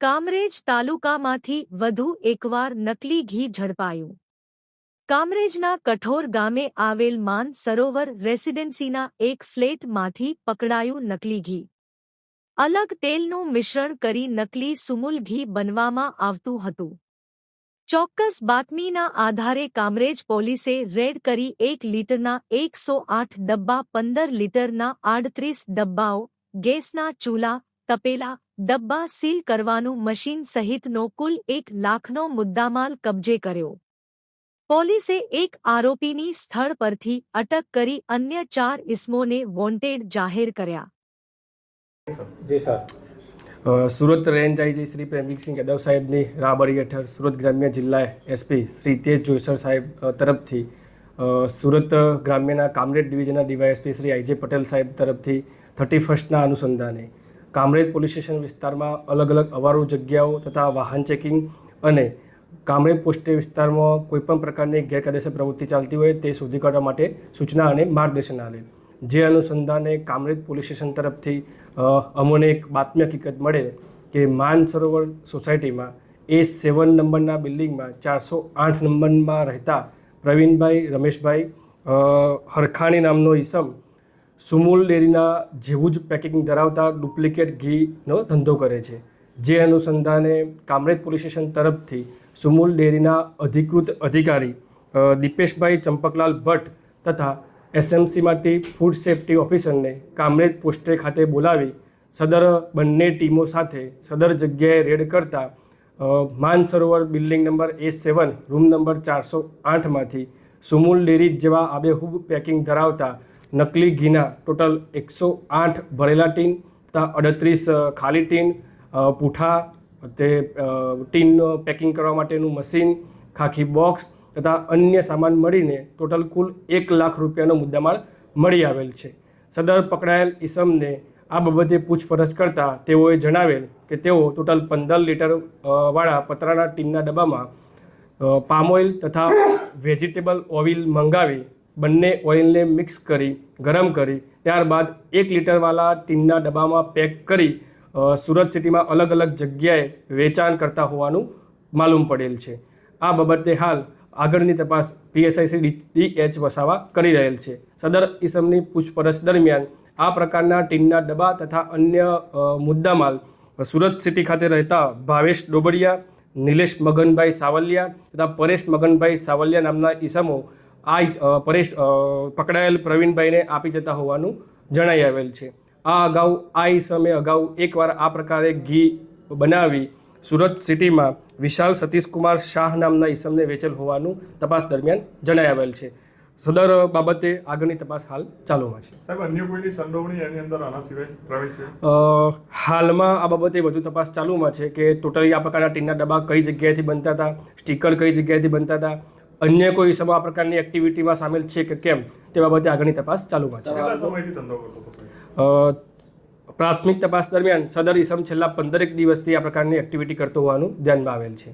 કામરેજ તાલુકામાંથી વધુ એકવાર નકલી ઘી ઝડપાયું. કામરેજના કઠોર ગામે આવેલ માન સરોવર રેસિડેન્સીના એક ફ્લેટમાંથી પકડાયું નકલી ઘી. અલગ તેલનું મિશ્રણ કરી નકલી સુમુલ ઘી બનવામાં આવતું હતું. ચોક્કસ બાતમીના આધારે કામરેજ પોલીસે રેડ કરી એક લીટરના એકસો આઠ ડબ્બા, પંદર લીટરના આડત્રીસ ડબ્બાઓ, ગેસના ચૂલા, તપેલા ડબ્બા સીલ કરવાનું મશીન સહિતનો કુલ એક લાખનો મુદ્દામાલ કબજે કર્યો. પોલીસે એક આરોપીની સ્થળ પરથી અટક કરી અન્ય ચાર ઇસમોને વોન્ટેડ જાહેર કર્યા. જી sir. Surat range IG Shri Premvirsinh Yadav સાહેબની રાહબરી હેઠળ સુરત ગ્રામ્ય જિલ્લા એસપી શ્રી તેજ જોઈસર સાહેબ તરફથી સુરત ગ્રામ્યના કામરેજ ડિવિઝનના ડીવાયએસપી શ્રી આઈજે પટેલ સાહેબ તરફથી થર્ટી ફર્સ્ટના અનુસંધાને કામરેજ પોલીસ સ્ટેશન વિસ્તારમાં અલગ અલગ અવારો જગ્યાઓ તથા વાહન ચેકિંગ અને કામરેજ પોસ્ટે વિસ્તારમાં કોઈપણ પ્રકારની ગેરકાયદેસર પ્રવૃત્તિ ચાલતી હોય તે શોધી કાઢવા માટે સૂચના અને માર્ગદર્શન આવેલ જે અનુસંધાને કામરેજ પોલીસ સ્ટેશન તરફથી અમોને એક બાતમી હકીકત મળે કે માન સરોવર સોસાયટીમાં એ સેવન નંબરના બિલ્ડિંગમાં, ચારસો આઠ નંબરમાં રહેતા પ્રવીણભાઈ, રમેશભાઈ હરખાણી નામનો ઈસમ સુમૂલ ડેરીના જેવું જ પેકિંગ ધરાવતા ડુપ્લિકેટ ઘીનો ધંધો કરે છે. જે અનુસંધાને કામરેજ પોલીસ સ્ટેશન તરફથી સુમૂલ ડેરીના અધિકૃત અધિકારી દીપેશભાઈ ચંપકલાલ ભટ્ટ તથા એસએમસીમાંથી ફૂડ સેફ્ટી ઓફિસરને કામરેજ પોસ્ટે ખાતે બોલાવી સદર બંને ટીમો સાથે સદર જગ્યાએ રેડ કરતા Mansarovar building number A seven, room number ચારસો આઠમાંથી સુમૂલ ડેરી જેવા આબેહૂબ પેકિંગ ધરાવતા નકલી ઘીના ટોટલ એકસો આઠ ભરેલા ટીન તથા અડત્રીસ ખાલી ટીન પૂઠા, તે ટીનનું પેકિંગ કરવા માટેનું મશીન, ખાખી બોક્સ તથા અન્ય સામાન મળીને ટોટલ કુલ એક લાખ રૂપિયાનો મુદ્દામાલ મળી આવેલ છે. સદર પકડાયેલ ઈસમને આ બાબતે પૂછપરછ કરતાં તેઓએ જણાવેલ કે તેઓ ટોટલ પંદર લીટર વાળા પતરાના ટીનના ડબ્બામાં અ, પામ ઓઇલ તથા વેજીટેબલ ઓઇલ મંગાવી બંને ઓઇલને મિક્સ કરી ગરમ કરી ત્યારબાદ એક લીટરવાળા ટીનના ડબ્બામાં પેક કરી સુરત સિટીમાં અલગ અલગ જગ્યાએ વેચાણ કરતા હોવાનું માલુમ પડેલ છે. આ બાબતે હાલ આગળની તપાસ PSI Shri D H Vasava કરી રહેલ છે. સદર ઇસમની પૂછપરછ દરમિયાન આ પ્રકારના ટીનના ડબ્બા તથા અન્ય મુદ્દામાલ સુરત સિટી ખાતે રહેતા ભાવેશ ડોબડિયા નિલેશ મગનભાઈ સાવલિયા તથા પરેશ મગનભાઈ સાવલિયા નામના ઈસમો આ પરેશ પકડાયેલ પ્રવીણભાઈને આપી જતા હોવાનું જણાઈ આવેલ છે. આ અગાઉ, આ ઈસમે અગાઉ એકવાર આ પ્રકારે ઘી બનાવી સુરત સિટીમાં વિશાલ સતીશકુમાર શાહ નામના ઈસમને વેચેલ હોવાનું તપાસ દરમિયાન જણાઈ આવેલ છે. સદર બાબતે આગળની તપાસ હાલ ચાલુમાં છે. સાહેબ અન્ય કોઈની સંડોવણી એની અંદર આના સિવાય પ્રવેશ હાલમાં આ બાબતે વધુ તપાસ ચાલુમાં છે કે ટોટલી આ પ્રકારના ટીનના ડબ્બા કઈ જગ્યાએથી બનતા હતા સ્ટીકર કઈ જગ્યાએથી બનતા હતા અન્ય કોઈ સમા આ પ્રકારની એક્ટિવિટીમાં સામેલ છે કે કેમ તે બાબતે આગળની તપાસ ચાલુમાં છે. પ્રાથમિક તપાસ દરમિયાન સદર ઈસમ છેલ્લા પંદરેક દિવસથી આ પ્રકારની એક્ટિવિટી કરતો હોવાનું ધ્યાનમાં આવેલ છે.